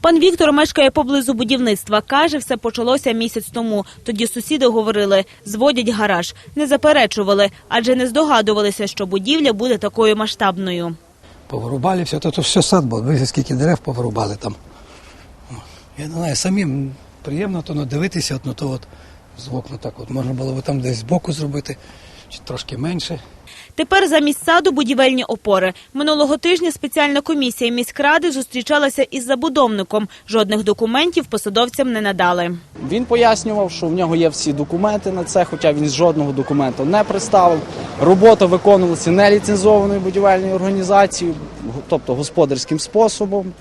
Пан Віктор мешкає поблизу будівництва. Каже, все почалося місяць тому. Тоді сусіди говорили, зводять гараж. Не заперечували, адже не здогадувалися, що будівля буде такою масштабною. Повирубали все, то, все сад був. Дивіться, скільки дерев повирубали там. Я не знаю, самим приємно то ну, дивитися, от, ну, то от з окна так от. Можна було б там десь збоку зробити, чи трошки менше. Тепер замість саду будівельні опори. Минулого тижня спеціальна комісія міськради зустрічалася із забудовником. Жодних документів посадовцям не надали. Він пояснював, що в нього є всі документи на це, хоча він жодного документу не представив. Робота виконувалася неліцензованою будівельною організацією, тобто господарським способом.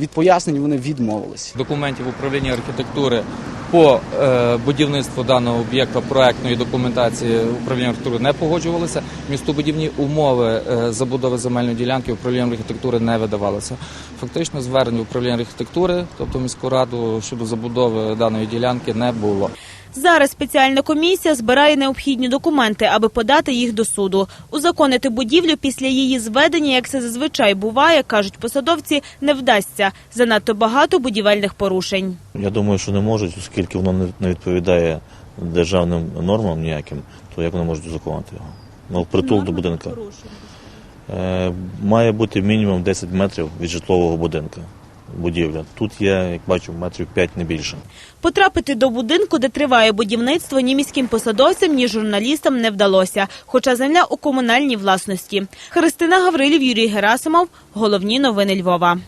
Від пояснень вони відмовилися. документів управління архітектури по е, будівництву даного об'єкта проектної документації управління архітектури не погоджувалися. Містобудівні умови е, забудови земельної ділянки управлінням архітектури не видавалися. Фактично звернення управління архітектури, тобто міську раду щодо забудови даної ділянки, не було. Зараз спеціальна комісія збирає необхідні документи, аби подати їх до суду. Узаконити будівлю після її зведення, як це зазвичай буває, кажуть посадовці, не вдасться. Занадто багато будівельних порушень. Я думаю, що не можуть, оскільки воно не- відповідає державним нормам ніяким, то як вони можуть узаконити його? Ну, притул до будинка. Е, має бути мінімум 10 метрів від житлового будинка. Будівля. Тут є, як бачу, метрів 5 не більше. Потрапити до будинку, де триває будівництво, ні міським посадовцям, ні журналістам не вдалося. Хоча земля у комунальній власності. Христина Гаврилів, Юрій Герасимов. Головні новини Львова.